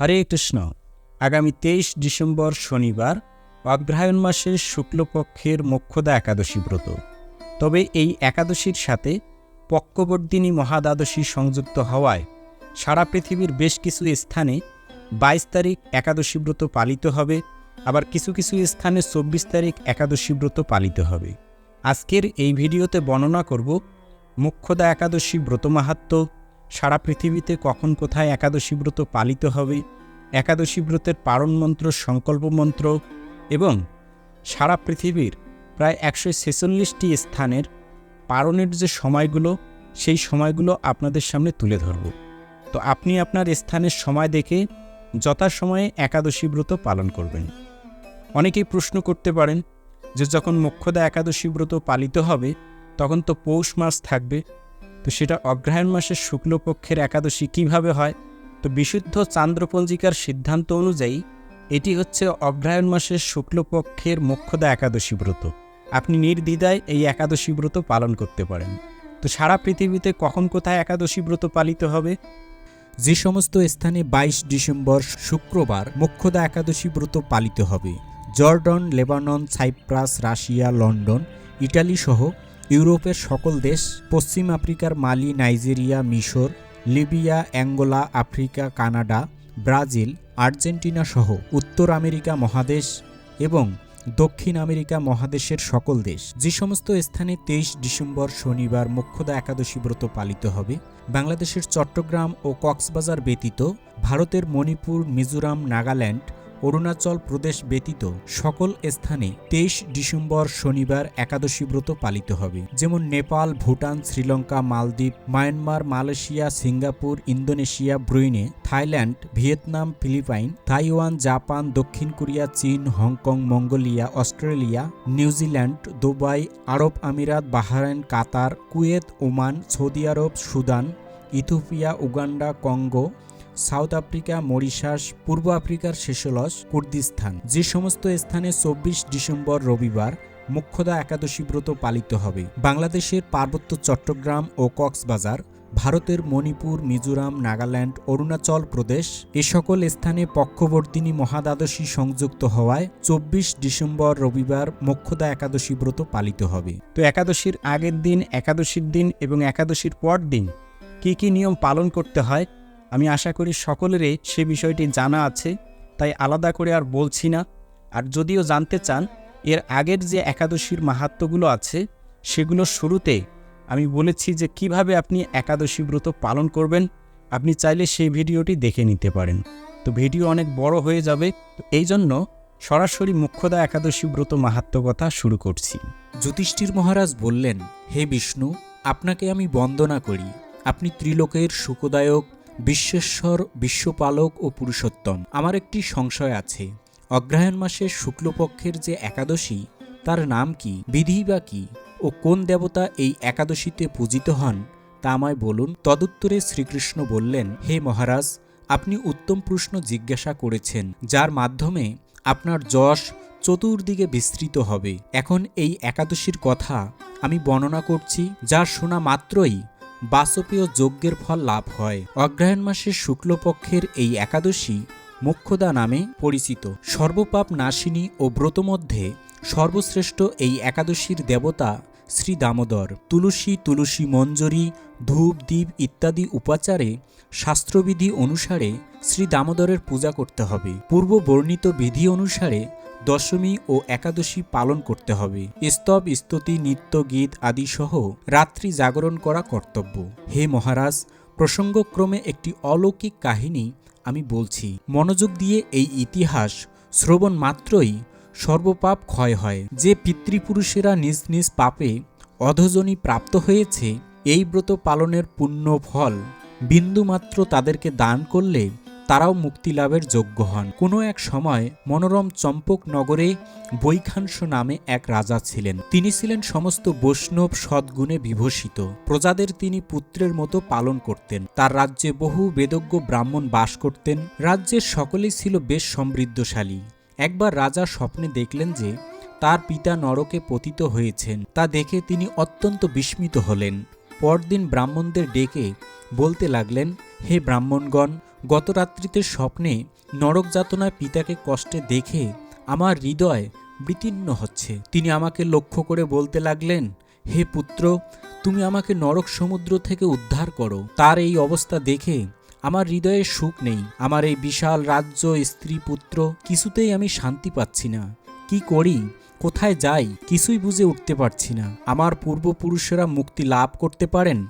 হরে কৃষ্ণ। আগামী তেইশ ডিসেম্বর শনিবার অগ্রহায়ণ মাসের শুক্লপক্ষের মোক্ষদা একাদশী ব্রত। তবে এই একাদশীর সাথে পক্কবর্দিনী মহাদ্বাদশী সংযুক্ত হওয়ায় সারা পৃথিবীর বেশ কিছু স্থানে বাইশ তারিখ একাদশী ব্রত পালিত হবে, আবার কিছু কিছু স্থানে চব্বিশ তারিখ একাদশী ব্রত পালিত হবে। আজকের এই ভিডিওতে বর্ণনা করব মুখ্যদা একাদশী ব্রত মাহাত্ম্য সারা পৃথিবীতে কখন কোথায় একাদশী ব্রত পালিত হবে, একাদশী ব্রতের পারণ মন্ত্র, সংকল্প মন্ত্র এবং সারা পৃথিবীর প্রায় একশো ছেচল্লিশটি স্থানের পারণের যে সময়গুলো, সেই সময়গুলো আপনাদের সামনে তুলে ধরব। তো আপনি আপনার স্থানের সময় দেখে যথাসময়ে একাদশী ব্রত পালন করবেন। অনেকেই প্রশ্ন করতে পারেন যে যখন মোক্ষদা একাদশী ব্রত পালিত হবে, তখন তো পৌষ মাস থাকবে তো সেটা অগ্রহায়ণ মাসের শুক্লপক্ষের একাদশী কীভাবে হয়? তো বিশুদ্ধ চান্দ্রপঞ্জিকার সিদ্ধান্ত অনুযায়ী, এটি হচ্ছে অগ্রহায়ণ মাসের শুক্লপক্ষের মোক্ষদা একাদশী ব্রত। আপনি নির্দ্বিধায় এই একাদশী ব্রত পালন করতে পারেন। তো সারা পৃথিবীতে কখন কোথায় একাদশী ব্রত পালিত হবে? যে সমস্ত স্থানে বাইশ ডিসেম্বর শুক্রবার মোক্ষদা একাদশী ব্রত পালিত হবে। Jordan, Lebanon, Cyprus, Russia, London, Italy সহ ইউরোপের সকল দেশ, পশ্চিম আফ্রিকার মালি, নাইজেরিয়া, মিশর, Libya, Angola, Africa, Canada, Brazil, Argentina সহ উত্তর আমেরিকা মহাদেশ এবং দক্ষিণ আমেরিকা মহাদেশের সকল দেশ। যে সমস্ত স্থানে তেইশ ডিসেম্বর শনিবার মোক্ষদা একাদশী ব্রত পালিত হবে, বাংলাদেশের চট্টগ্রাম ও কক্সবাজার ব্যতীত ভারতের মণিপুর, মিজোরাম, নাগাল্যান্ড অরুণাচল প্রদেশ ব্যতীত সকল স্থানে তেইশ ডিসেম্বর শনিবার একাদশী ব্রত পালিত হবে। যেমন Nepal, Bhutan, Sri Lanka, Maldives, Myanmar, Malaysia, Singapore, Indonesia, Brunei, Thailand, Vietnam, Philippines, Taiwan, Japan, দক্ষিণ কোরিয়া, চীন, Hong Kong, Mongolia, Australia, New Zealand, Dubai, আরব আমিরাত, Bahrain, Qatar, Kuwait, Oman, Saudi আরব, Sudan, Ethiopia, Uganda, Congo South Africa, Mauritius, পূর্ব আফ্রিকার শেষলস Kurdistan. যে সমস্ত স্থানে চব্বিশ December রবিবার মুখ্যদা একাদশী ব্রত পালিত হবে। বাংলাদেশের পার্বত্য চট্টগ্রাম ও কক্সবাজার, ভারতের মণিপুর, মিজোরাম, নাগাল্যান্ড, অরুণাচল প্রদেশ এ সকল স্থানে পক্ষবর্তিনী মহাদ্বাদশী সংযুক্ত হওয়ায় চব্বিশ ডিসেম্বর রবিবার মোক্ষদা একাদশী ব্রত পালিত হবে। তো একাদশীর আগের দিন, একাদশীর দিন এবং একাদশীর পর দিন কী কী নিয়ম পালন করতে হয়? আমি আশা করি সকলেরই সে বিষয়টি জানা আছে, তাই আলাদা করে আর বলছি না। আর যদিও জানতে চান, এর আগের যে একাদশীর মাহাত্ম্যগুলো আছে সেগুলোর শুরুতে আমি বলেছি যে কীভাবে আপনি একাদশী ব্রত পালন করবেন। আপনি চাইলে সেই ভিডিওটি দেখে নিতে পারেন। তো ভিডিও অনেক বড় হয়ে যাবে, তো এই জন্য সরাসরি মুখ্যদা একাদশী ব্রত মাহাত্ম্য কথা শুরু করছি। যুধিষ্ঠির মহারাজ বললেন, হে বিষ্ণু, আপনাকে আমি বন্দনা করি। আপনি ত্রিলোকের সুখদায়ক বিশ্বেশ্বর, বিশ্বপালক ও পুরুষোত্তম। আমার একটি সংশয় আছে। অগ্রহায়ণ মাসের শুক্লপক্ষের যে একাদশী, তার নাম কি, বিধি বা কি, ও কোন দেবতা এই একাদশীতে পূজিত হন, তা আমায় বলুন। তদুত্তরে শ্রীকৃষ্ণ বললেন, হে মহারাজ, আপনি উত্তম প্রশ্ন জিজ্ঞাসা করেছেন, যার মাধ্যমে আপনার যশ চতুর্দিকে বিস্তৃত হবে। এখন এই একাদশীর কথা আমি বর্ণনা করছি, যার শোনা মাত্রই বাসপীয় যজ্ঞের ফল লাভ হয়। অগ্রহায়ণ মাসের শুক্লপক্ষের এই একাদশী মুখ্যদা নামে পরিচিত। সর্বপাপ নাশিনী ও ব্রত মধ্যে সর্বশ্রেষ্ঠ এই একাদশীর দেবতা শ্রী দামোদর। তুলসী তুলসী মঞ্জরি, ধূপ দ্বীপ ইত্যাদি উপাচারে শাস্ত্রবিধি অনুসারে শ্রী দামোদরের পূজা করতে হবে। পূর্ব বর্ণিত বিধি অনুসারে দশমী ও একাদশী পালন করতে হবে। স্তব, স্তুতি, নৃত্য, গীত আদি সহ রাত্রি জাগরণ করা কর্তব্য। হে মহারাজ, প্রসঙ্গক্রমে একটি অলৌকিক কাহিনী আমি বলছি। মনোযোগ দিয়ে এই ইতিহাস শ্রবণ মাত্রই সর্বপাপ ক্ষয় হয়। যে পিতৃপুরুষেরা নিজ নিজ পাপে অধজনী প্রাপ্ত হয়েছে, এই ব্রত পালনের পুণ্য ফল বিন্দুমাত্র তাদেরকে দান করলে তারাও মুক্তি লাভের যোগ্য হন। কোনো এক সময় মনোরম চম্পক নগরে বৈখাংস নামে এক রাজা ছিলেন। তিনি ছিলেন সমস্ত বৈষ্ণব সদ্গুণে বিভূষিত। প্রজাদের তিনি পুত্রের মতো পালন করতেন। তার রাজ্যে বহু বেদজ্ঞ ব্রাহ্মণ বাস করতেন। রাজ্যের সকলেই ছিল বেশ সমৃদ্ধশালী। একবার রাজা স্বপ্নে দেখলেন যে তার পিতা নরকে পতিত হয়েছেন। তা দেখে তিনি অত্যন্ত বিস্মিত হলেন। পরদিন ব্রাহ্মণদের ডেকে বলতে লাগলেন, হে ব্রাহ্মণগণ গত রাত্রিতে স্বপ্নে নরক যাতনায় পিতাকে কষ্টে দেখে আমার হৃদয় বিতীর্ণ হচ্ছে। তিনি আমাকে লক্ষ্য করে বলতে লাগলেন, হে পুত্র, তুমি আমাকে নরক সমুদ্র থেকে উদ্ধার করো। তার এই অবস্থা দেখে আমার হৃদয়ে সুখ নেই। আমার এই বিশাল রাজ্য স্ত্রী পুত্র, কিছুতেই আমি শান্তি পাচ্ছি না। কি করি? কোথায় যাই? কিছুই বুঝে উঠতে পারছি না। আমার পূর্বপুরুষেরা মুক্তি লাভ করতে পারেন?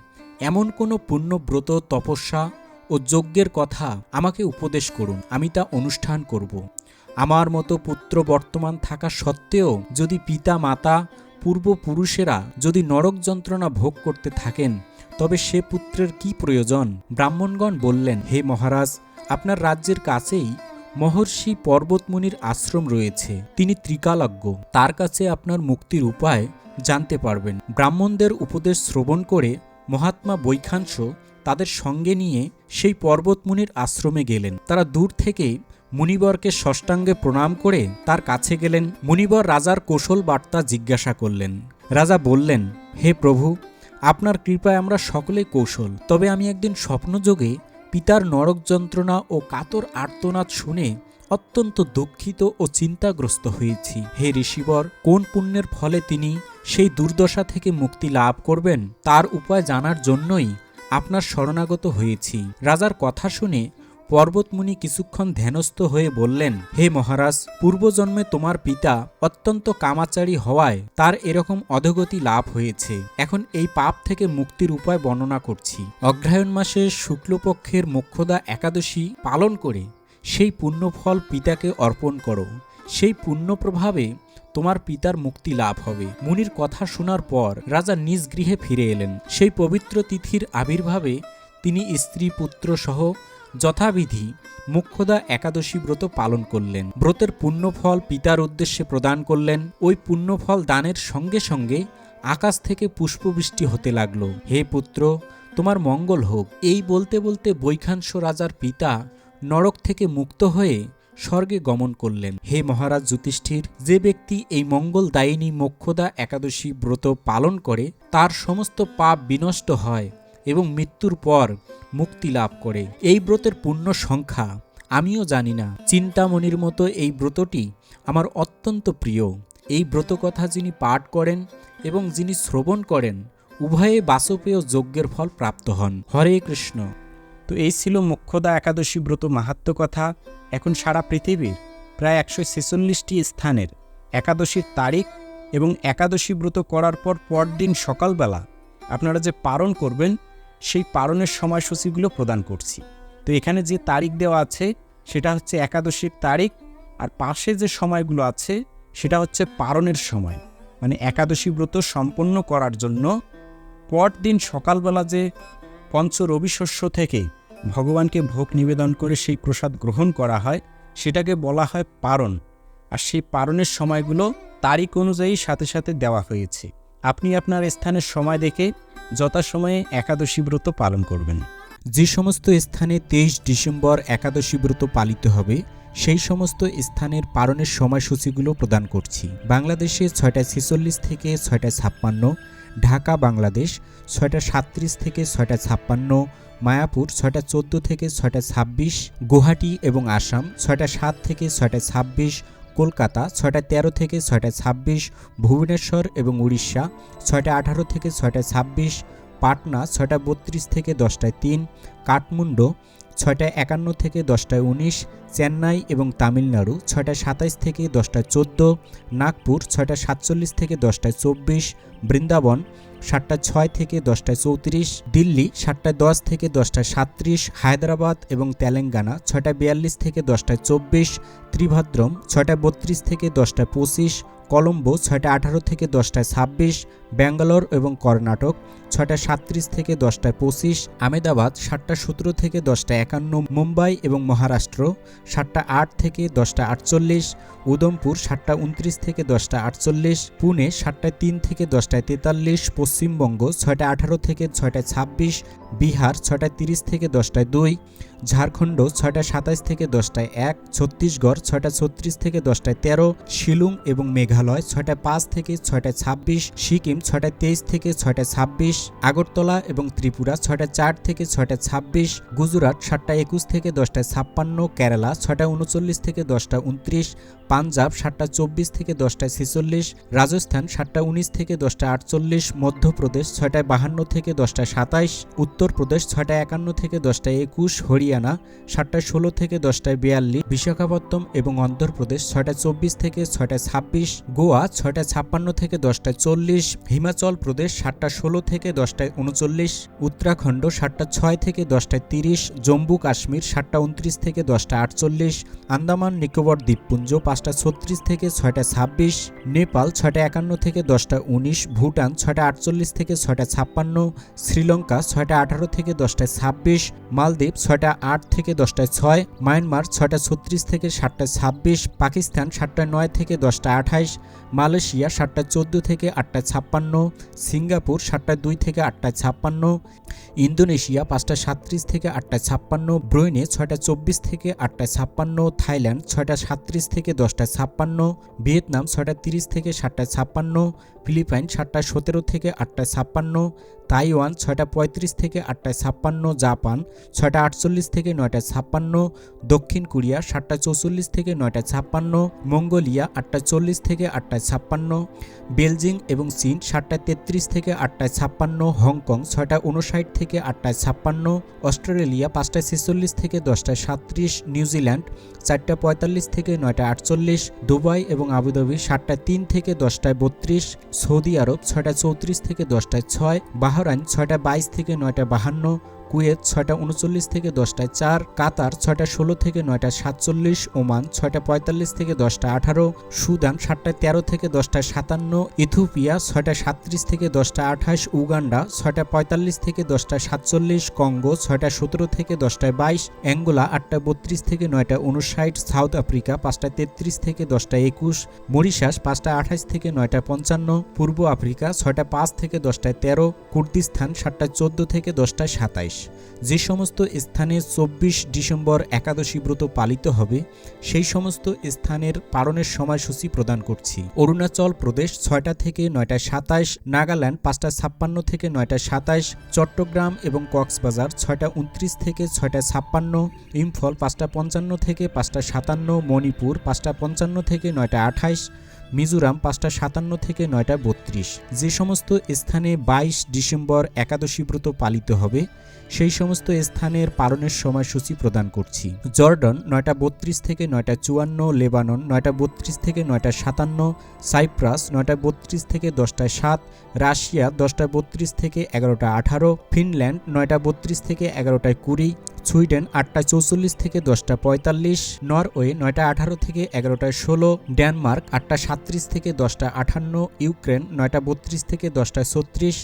এমন কোনো পুণ্যব্রত, তপস্যা ও যজ্ঞের কথা আমাকে উপদেশ করুন, আমি তা অনুষ্ঠান করব। আমার মতো পুত্র বর্তমান থাকা সত্ত্বেও যদি পিতা, মাতা, পূর্বপুরুষেরা যদি নরক যন্ত্রণা ভোগ করতে থাকেন, তবে সে পুত্রের কি প্রয়োজন? ব্রাহ্মণগণ বললেন, হে মহারাজ, আপনার রাজ্যের কাছেই মহর্ষি পর্বতমুনির আশ্রম রয়েছে। তিনি ত্রিকালজ্ঞ, তার কাছে আপনার মুক্তির উপায় জানতে পারবেন। ব্রাহ্মণদের উপদেশ শ্রবণ করে মহাত্মা বৈখাংশ তাদের সঙ্গে নিয়ে সেই পর্বতমুনির আশ্রমে গেলেন। তারা দূর থেকে মুনিবরকে ষষ্ঠাঙ্গে প্রণাম করে তার কাছে গেলেন। মুনিবর রাজার কৌশল বার্তা জিজ্ঞাসা করলেন। রাজা বললেন, হে প্রভু, আপনার কৃপায় আমরা সকলেই কৌশল। তবে আমি একদিন স্বপ্নযোগে পিতার নরক যন্ত্রণা ও কাতর আর্তনাদ শুনে অত্যন্ত দুঃখিত ও চিন্তাগ্রস্ত হয়েছি। হে ঋষিবর, কোন পুণ্যের ফলে তিনি সেই দুর্দশা থেকে মুক্তি লাভ করবেন, তার উপায় জানার জন্যই আপনার শরণাগত হয়েছি। রাজার কথা শুনে পর্বতমুনি কিছুক্ষণ ধ্যানস্থ হয়ে বললেন, হে মহারাজ, পূর্বজন্মে তোমার পিতা অত্যন্ত কামাচারী হওয়ায় তার এরকম অধগতি লাভ হয়েছে। এখন এই পাপ থেকে মুক্তির উপায় বর্ণনা করছি। অগ্রহায়ণ মাসের শুক্লপক্ষের মোক্ষদা একাদশী পালন করে সেই পুণ্যফল পিতাকে অর্পণ করো। সেই পুণ্য প্রভাবে তোমার পিতার মুক্তি লাভ হবে। মুনির কথা শোনার পর রাজা নিজ গৃহে ফিরে এলেন। সেই পবিত্র তিথির আবির্ভাবে তিনি স্ত্রী, পুত্র সহ যথাবিধি মুখ্যদা একাদশী ব্রত পালন করলেন। ব্রতের পুণ্যফল পিতার উদ্দেশ্যে প্রদান করলেন। ওই পুণ্যফল দানের সঙ্গে সঙ্গে আকাশ থেকে পুষ্পবৃষ্টি হতে লাগল। হে পুত্র, তোমার মঙ্গল হোক। এই বলতে বলতে বৈখাংশ রাজার পিতা নরক থেকে মুক্ত হয়ে স্বর্গে গমন করলেন। হে মহারাজ যুধিষ্ঠির, যে ব্যক্তি এই মঙ্গলদায়িনী মোক্ষদা একাদশী ব্রত পালন করে, তার সমস্ত পাপ বিনষ্ট হয় এবং মৃত্যুর পর মুক্তি লাভ করে। এই ব্রতের পূর্ণ সংখ্যা আমিও জানি না। চিন্তামণির মতো এই ব্রতটি আমার অত্যন্ত প্রিয়। এই ব্রত কথা যিনি পাঠ করেন এবং যিনি শ্রবণ করেন, উভয়ে বাসপেয় যজ্ঞের ফল প্রাপ্ত হন। হরে কৃষ্ণ। তো এই ছিল মোক্ষদা একাদশী ব্রত মাহাত্ম কথা। এখন সারা পৃথিবীর প্রায় একশো ছেচল্লিশটি স্থানের একাদশীর তারিখ এবং একাদশী ব্রত করার পর পরদিন সকালবেলা আপনারা যে পালন করবেন, সেই পালনের সময়সূচিগুলো প্রদান করছি। তো এখানে যে তারিখ দেওয়া আছে, সেটা হচ্ছে একাদশীর তারিখ, আর পাশে যে সময়গুলো আছে, সেটা হচ্ছে পালনের সময়। মানে একাদশী ব্রত সম্পন্ন করার জন্য পরদিন সকালবেলা যে পঞ্চ রবিশস্য থেকে ভগবানকে ভোগ নিবেদন করে সেই প্রসাদ গ্রহণ করা হয়, সেটাকে বলা হয় পারণ। আর সেই পারণের সময়গুলো তারিখ অনুযায়ী সাথে সাথে দেওয়া হয়েছে। আপনি আপনার স্থানের সময় দেখে যথাসময়ে একাদশী ব্রত পালন করবেন। যে সমস্ত স্থানে তেইশ ডিসেম্বর একাদশী ব্রত পালিত হবে, সেই সমস্ত স্থানের পারণের সময়সূচিগুলো প্রদান করছি। বাংলাদেশে ছয়টা ছেচল্লিশ থেকে ছয়টা ছাপ্পান্ন ঢাকা, বাংলাদেশ, ছয়টা সাত্রিশ থেকে ছয়টা ছাপ্পান্ন, মায়াপুর, ছয়টা চোদ্দ থেকে ছয়টা ছাব্বিশ, গুয়াহাটি এবং আসাম, ছয়টা সাত থেকে ছয়টা ছাব্বিশ, কলকাতা, ছয়টা তেরো থেকে ছয়টা ছাব্বিশ, ভুবনেশ্বর এবং উড়িষ্যা, ছয়টা আঠারো থেকে ছয়টা ছাব্বিশ, পাটনা, ছয়টা বত্রিশ থেকে দশটায় তিন, কাঠমান্ডু ছয়টা একান্ন থেকে দশটায় উনিশ, চেন্নাই এবং তামিলনাড়ু ছয়টা সাতাইশ থেকে দশটায় চোদ্দ, নাগপুর ছয়টা সাতচল্লিশ থেকে দশটায় চব্বিশ, বৃন্দাবন সাতটা ছয় থেকে দশটায় চৌত্রিশ দিল্লি সাতটায় দশ থেকে দশটায় সাতত্রিশ হায়দ্রাবাদ এবং তেলেঙ্গানা ছয়টা বিয়াল্লিশ থেকে দশটায় চব্বিশ ত্রিভাদ্রম ছয়টা বত্রিশ থেকে দশটায় পঁচিশ কলম্বো ছয়টা আঠারো থেকে দশটায় ছাব্বিশ ব্যাঙ্গালোর এবং কর্ণাটক ছয়টা সাতত্রিশ থেকে দশটায় পঁচিশ আমেদাবাদ সাতটা সতেরো থেকে দশটা একান্ন মুম্বাই এবং মহারাষ্ট্র সাতটা আট থেকে দশটা আটচল্লিশ উদমপুর সাতটা উনত্রিশ থেকে দশটা আটচল্লিশ পুনে সাতটায় তিন থেকে দশটায় তেতাল্লিশ পশ্চিমবঙ্গ ছয়টা আঠারো থেকে ছয়টায় ছাব্বিশ বিহার ছয়টায় তিরিশ থেকে দশটায় দুই ঝাড়খণ্ড ছয়টা সাতাইশ থেকে দশটায় এক, ছত্তিশগড় ছয়টা ছত্রিশ থেকে দশটায় তেরো, শিলং এবং মেঘালয় ছয়টা পাঁচ থেকে ছয়টায় ছাব্বিশ, সিকিম ছয়টা তেইশ থেকে ছয়টা ছাব্বিশ, আগরতলা এবং ত্রিপুরা ছয়টা চার থেকে ছয়টা ছাব্বিশ, গুজরাট সাতটা একুশ থেকে দশটায় ছাপ্পান্ন, কেরালা ছয়টা উনচল্লিশ থেকে দশটা উনত্রিশ, পাঞ্জাব সাতটা চব্বিশ থেকে দশটায় ছেচল্লিশ, রাজস্থান সাতটা উনিশ থেকে দশটা আটচল্লিশ, মধ্যপ্রদেশ ছয়টায় বাহান্ন থেকে দশটা সাতাইশ, উত্তরপ্রদেশ ছয়টা একান্ন থেকে দশটা একুশ হরিয়ানা সাতটা ষোলো থেকে দশটায় বিয়াল্লিশ বিশাখাপত্তম এবং অন্ধ্রপ্রদেশ ছয়টা চব্বিশ থেকে ছয়টা ছাব্বিশ, গোয়া ছয়টা ছাপ্পান্ন থেকে দশটায় চল্লিশ, হিমাচল প্রদেশ সাতটা ষোলো থেকে দশটায় উনচল্লিশ, উত্তরাখণ্ড সাতটা ছয় থেকে দশটায় তিরিশ, জম্মু কাশ্মীর সাতটা উনত্রিশ থেকে দশটা আটচল্লিশ, আন্দামান, নিকোবর, দ্বীপপুঞ্জ পাঁচটা ছত্রিশ থেকে ছয়টা ছাব্বিশ, নেপাল ছয়টা একান্ন থেকে দশটা উনিশ, ভুটান ছয়টা আটচল্লিশ থেকে ছয়টা ছাপ্পান্ন, শ্রীলঙ্কা ছয়টা আঠারো থেকে দশটায় ছাব্বিশ, মালদ্বীপ ছয়টা আট থেকে দশটায় ছয়, মায়ানমার ছয়টা ছত্রিশ থেকে সাতটা ছাব্বিশ, পাকিস্তান সাতটা নয় থেকে দশটা আঠাইশ, মালয়েশিয়া সাতটা চোদ্দ থেকে আটটা ছাপ্পান্ন, সিঙ্গাপুর সাতটা দুই থেকে আটটা ছাপ্পান্ন, ইন্দোনেশিয়া পাঁচটা সাতত্রিশ থেকে আটটা ছাপ্পান্ন, ব্রুইনে ছয়টা চব্বিশ থেকে আটটা ছাপ্পান্ন, থাইল্যান্ড ছয়টা সাতত্রিশ থেকে দশটা ছাপ্পান্ন, ভিয়েতনাম ছয়টা তিরিশ থেকে সাতটা ছাপ্পান্ন, ফিলিপাইন সাতটা সতেরো থেকে আটটা ছাপ্পান্ন তাইওয়ান ছয়টা পঁয়ত্রিশ থেকে আটটায় ছাপ্পান্ন, জাপান ছয়টা আটচল্লিশ থেকে নয়টায় ছাপ্পান্ন, দক্ষিণ কোরিয়া সাতটা চৌচল্লিশ থেকে নয়টা ছাপ্পান্ন, মঙ্গোলিয়া আটটা চল্লিশ থেকে আটটায় ছাপ্পান্ন বেলজিং এবং চীন সাতটা তেত্রিশ থেকে আটটায় ছাপ্পান্ন, হংকং ছয়টা উনষাট থেকে আটটায় ছাপ্পান্ন, অস্ট্রেলিয়া পাঁচটায় ছেচল্লিশ থেকে দশটায় সাতত্রিশ নিউজিল্যান্ড চারটা পঁয়তাল্লিশ থেকে নয়টা আটচল্লিশ, দুবাই এবং আবুধাবি সাতটা তিন থেকে দশটায় বত্রিশ, সৌদি আরব ছয়টা চৌত্রিশ থেকে দশটায় ছয় বাহরাইন ছয়টা বাইশ থেকে নয়টা বাহান্ন কুয়েত ছয়টা উনচল্লিশ থেকে দশটায় চার, কাতার ছয়টা ষোলো থেকে নয়টা সাতচল্লিশ, ওমান ছয়টা পঁয়তাল্লিশ থেকে দশটা আঠারো, সুদান সাতটায় তেরো থেকে দশটায় সাতান্ন, ইথিওপিয়া ছয়টা সাতত্রিশ থেকে দশটা আঠাশ, উগান্ডা ছয়টা পঁয়তাল্লিশ থেকে দশটা সাতচল্লিশ, কঙ্গো ছয়টা সতেরো থেকে দশটায় বাইশ, অ্যাঙ্গোলা আটটা বত্রিশ থেকে নয়টা উনষাট সাউথ আফ্রিকা পাঁচটা তেত্রিশ থেকে দশটা একুশ, মরিশাস পাঁচটা আঠাশ থেকে নয়টা পঞ্চান্ন, পূর্ব আফ্রিকা ছয়টা পাঁচ থেকে দশটায় তেরো, কুর্দিস্তান সাতটা চোদ্দ থেকে দশটায় সাতাইশ। যে সমস্ত স্থানে চব্বিশ ডিসেম্বর একাদশী ব্রত পালিত হবে, সেই সমস্ত স্থানের পালনের সময়সূচি প্রদান করছি। অরুণাচল প্রদেশ ছয়টা থেকে নয়টা সাতাইশ নাগাল্যান্ড পাঁচটা ছাপ্পান্ন থেকে নয়টা সাতাইশ চট্টগ্রাম এবং কক্সবাজার ছয়টা উনত্রিশ থেকে ছয়টা ছাপ্পান্ন, ইম্ফল পাঁচটা পঞ্চান্ন থেকে পাঁচটা সাতান্ন, মণিপুর পাঁচটা পঞ্চান্ন থেকে নয়টা আঠাইশ মিজোরাম পাঁচটা সাতান্ন থেকে নয়টা বত্রিশ। যে সমস্ত স্থানে বাইশ ডিসেম্বর একাদশী ব্রত পালিত হবে, সেই সমস্ত স্থানের পালনের সময়সূচি প্রদান করছি। জর্ডন নয়টা বত্রিশ থেকে নয়টা চুয়ান্ন, লেবানন নয়টা বত্রিশ থেকে নয়টা সাতান্ন, সাইপ্রাস নয়টা বত্রিশ থেকে দশটায় সাত, রাশিয়া দশটা বত্রিশ থেকে এগারোটা আঠারো, ফিনল্যান্ড নয়টা বত্রিশ থেকে এগারোটায় কুড়ি সুইডেন আটটা চৌচল্লিশ থেকে দশটা পঁয়তাল্লিশ, নরওয়ে নয়টা আঠারো থেকে এগারোটায় ষোলো, ডেনমার্ক আটটা সাতত্রিশ থেকে দশটা আটান্ন ইউক্রেন নয়টা বত্রিশ থেকে দশটা ছত্রিশ,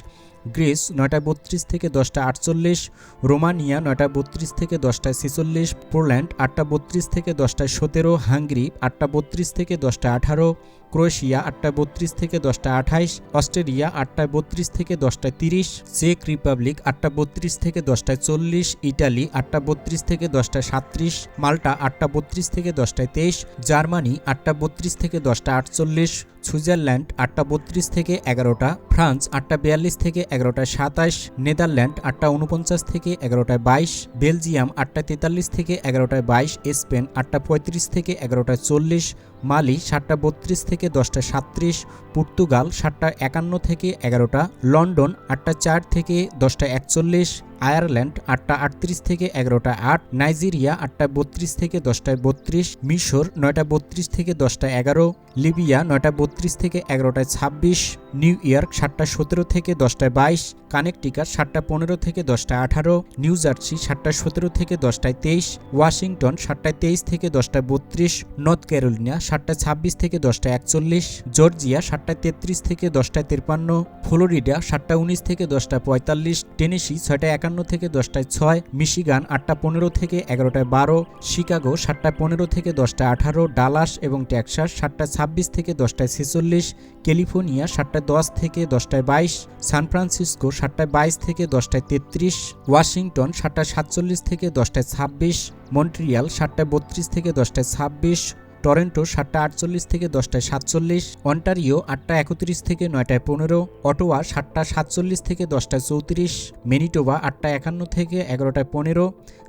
গ্রিস নয়টা বত্রিশ থেকে দশটা আটচল্লিশ, রোমানিয়া নয়টা বত্রিশ থেকে দশটায় ছেচল্লিশ, পোল্যান্ড আটটা বত্রিশ থেকে দশটায় সতেরো, হাঙ্গরি আটটা বত্রিশ থেকে দশটা আঠারো ক্রোয়েশিয়া আটটা বত্রিশ থেকে দশটা আঠাইশ, অস্ট্রেলিয়া আটটায় বত্রিশ থেকে দশটায় তিরিশ, চেক রিপাবলিক আটটা বত্রিশ থেকে দশটায় চল্লিশ, ইটালি আটটা বত্রিশ থেকে দশটায় সাত্রিশ, মাল্টা আটটা বত্রিশ থেকে দশটায় তেইশ, জার্মানি আটটা বত্রিশ থেকে দশটা আটচল্লিশ, সুইজারল্যান্ড আটটা বত্রিশ থেকে এগারোটা, ফ্রান্স আটটা বিয়াল্লিশ থেকে এগারোটায় সাতাশ নেদারল্যান্ড আটটা উনপঞ্চাশ থেকে এগারোটায় বাইশ, বেলজিয়াম আটটা তেতাল্লিশ থেকে এগারোটায় বাইশ, স্পেন আটটা পঁয়ত্রিশ থেকে এগারোটায় চল্লিশ মালি সাতটা বত্রিশ থেকে দশটা সাত্রিশ, পর্তুগাল সাতটা একান্ন থেকে এগারোটা, লন্ডন আটটা চার থেকে দশটা একচল্লিশ আয়ারল্যান্ড আটটা আটত্রিশ থেকে এগারোটা আট, নাইজেরিয়া আটটা বত্রিশ থেকে দশটায় বত্রিশ, মিশর নয়টা বত্রিশ থেকে দশটা এগারো, লিবিয়া নয়টা বত্রিশ থেকে এগারোটায় ছাব্বিশ, নিউ ইয়র্ক সাতটা সতেরো থেকে দশটায় বাইশ কানেকটিকার সাতটা পনেরো থেকে দশটায় আঠারো, নিউ জার্সি সাতটা সতেরো থেকে দশটায় তেইশ, ওয়াশিংটন সাতটায় তেইশ থেকে দশটায় বত্রিশ, নর্থ ক্যারোলিনা সাতটা ছাব্বিশ থেকে দশটায় একচল্লিশ, জর্জিয়া সাতটা তেত্রিশ থেকে দশটায় তেপ্পান্ন ফ্লোরিডা সাতটা উনিশ থেকে দশটা পঁয়তাল্লিশ, টেনেসি ছয়টা একান্ন একান্ন থেকে দশটায় ছয়, মিশিগান আটটা পনেরো থেকে এগারোটায় বারো, শিকাগো সাতটায় পনেরো থেকে দশটায় আঠারো, ডালাস এবং টেক্সাস সাতটায় ছাব্বিশ থেকে দশটায় ছেচল্লিশ, ক্যালিফোর্নিয়া সাতটায় দশ থেকে দশটায় বাইশ, সান ফ্রান্সিসকো সাতটায় বাইশ থেকে দশটায় তেত্রিশ, ওয়াশিংটন সাতটায় সাতচল্লিশ থেকে দশটায় ছাব্বিশ, মন্ট্রিয়াল সাতটায় বত্রিশ থেকে দশটায় ছাব্বিশ টরেন্টো সাতটা আটচল্লিশ থেকে দশটায় সাতচল্লিশ, অন্টারিও আটটা একত্রিশ থেকে নয়টায় পনেরো, অটোয়া সাতটা সাতচল্লিশ থেকে দশটায় চৌত্রিশ, মেনিটোবা আটটা একান্ন থেকে এগারোটায় পনেরো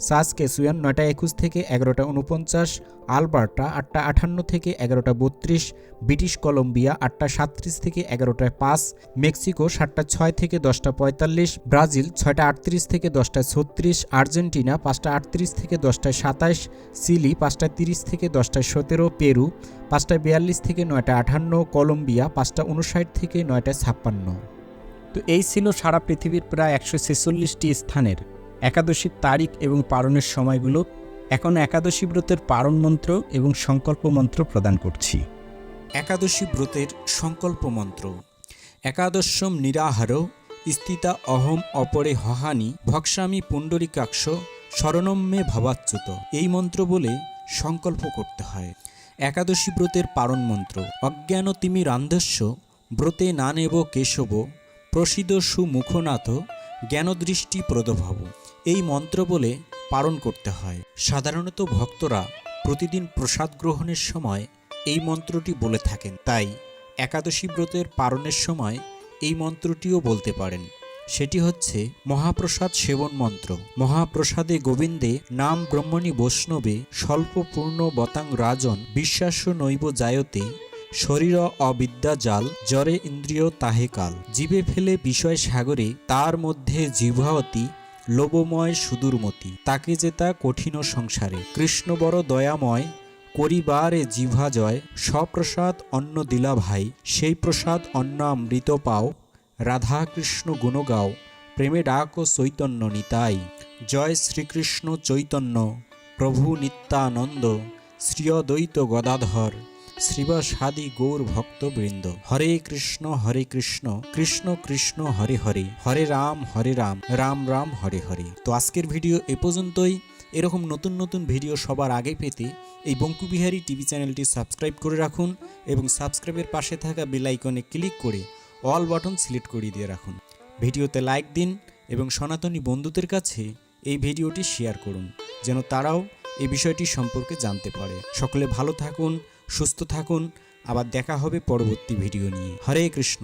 সাস কেসুয়ান নয়টা একুশ থেকে এগারোটা উনপঞ্চাশ, আলবার্টা আটটা আটান্ন থেকে এগারোটা বত্রিশ, ব্রিটিশ কলম্বিয়া আটটা সাতত্রিশ থেকে এগারোটায় পাঁচ, মেক্সিকো সাতটা ছয় থেকে দশটা পঁয়তাল্লিশ, ব্রাজিল ছয়টা আটত্রিশ থেকে দশটায় ছত্রিশ, আর্জেন্টিনা পাঁচটা আটত্রিশ থেকে দশটায় সাতাশ চিলি পাঁচটায় তিরিশ থেকে দশটায় সতেরো পেরু পাঁচটায় বিয়াল্লিশ থেকে নয়টা আঠান্ন কলম্বিয়া পাঁচটা উনষাট থেকে নয়টায় ছাপ্পান্ন। তো এই ছিল সারা পৃথিবীর প্রায় একশো ছেচল্লিশটি স্থানের একাদশীর তারিখ এবং পারণের সময়গুলো। এখন একাদশী ব্রতের পারণ মন্ত্র এবং সংকল্প মন্ত্র প্রদান করছি। একাদশী ব্রতের সংকল্প মন্ত্র। একাদশম নিরাহার স্থিতা অহম অপরে হহানি ভক্সামি পুণ্ডরিকাক্ষ শরণম মে ভবাচ্যুত। এই মন্ত্র বলে সংকল্প করতে হয়। একাদশী ব্রতের পারণ মন্ত্র। অজ্ঞান তিমি রান্ধস্য, ব্রতে না নেব কেশব প্রসিদ সুমুখনাথ, জ্ঞানদৃষ্টি প্রদভব। এই মন্ত্র বলে পালন করতে হয়। সাধারণত ভক্তরা প্রতিদিন প্রসাদ গ্রহণের সময় এই মন্ত্রটি বলে থাকেন। তাই একাদশী ব্রতের পালনের সময় এই মন্ত্রটিও বলতে পারেন। সেটি হচ্ছে মহাপ্রসাদ সেবন মন্ত্র। মহাপ্রসাদে গোবিন্দে নাম ব্রহ্মণী বৈষ্ণবে স্বল্পপূর্ণ বতাং রাজন বিশ্বাস্য নৈব জায়তে শরীর অবিদ্যা জাল জরে ইন্দ্রিয় তাহে কাল। জীবে ফেলে বিষয় সাগরে তার মধ্যে জিভাবতী লোবময় সুদূরমতি। তাকে যেতা কঠিন সংসারে। কৃষ্ণ বড় দয়াময় করিবারে জিভা জয়। সপ্রসাদ অন্ন দিলা ভাই। সেই প্রসাদ অন্ন অমৃত পাও। রাধা কৃষ্ণ গুণ গাও প্রেমে ডাক চৈতন্য নিতাই। জয় শ্রীকৃষ্ণ চৈতন্য, প্রভু নিত্যানন্দ, শ্রীয়দ্বৈত গদাধর, শ্রীবাসাদি গৌর ভক্তবৃন্দ। হরে কৃষ্ণ হরে কৃষ্ণ কৃষ্ণ কৃষ্ণ, হরে হরে হরে রাম হরে রাম রাম রাম, হরে হরে। তো আজকের ভিডিও এ পর্যন্তই। এরকম নতুন নতুন ভিডিও সবার আগে পেতে এই বঙ্কুবিহারী টিভি চ্যানেলটি সাবস্ক্রাইব করে রাখুন এবং সাবস্ক্রাইবের পাশে থাকা বেল আইকনে ক্লিক করে অল বাটন সিলেক্ট করিয়ে দিয়ে রাখুন। ভিডিওতে লাইক দিন এবং সনাতনী বন্ধুদের কাছে এই ভিডিওটি শেয়ার করুন, যেন তারাও এই বিষয়টি সম্পর্কে জানতে পারে। সকলে ভালো থাকুন, সুস্থ থাকুন, আবার দেখা হবে পরবর্তী ভিডিও নিয়ে। হরে কৃষ্ণ।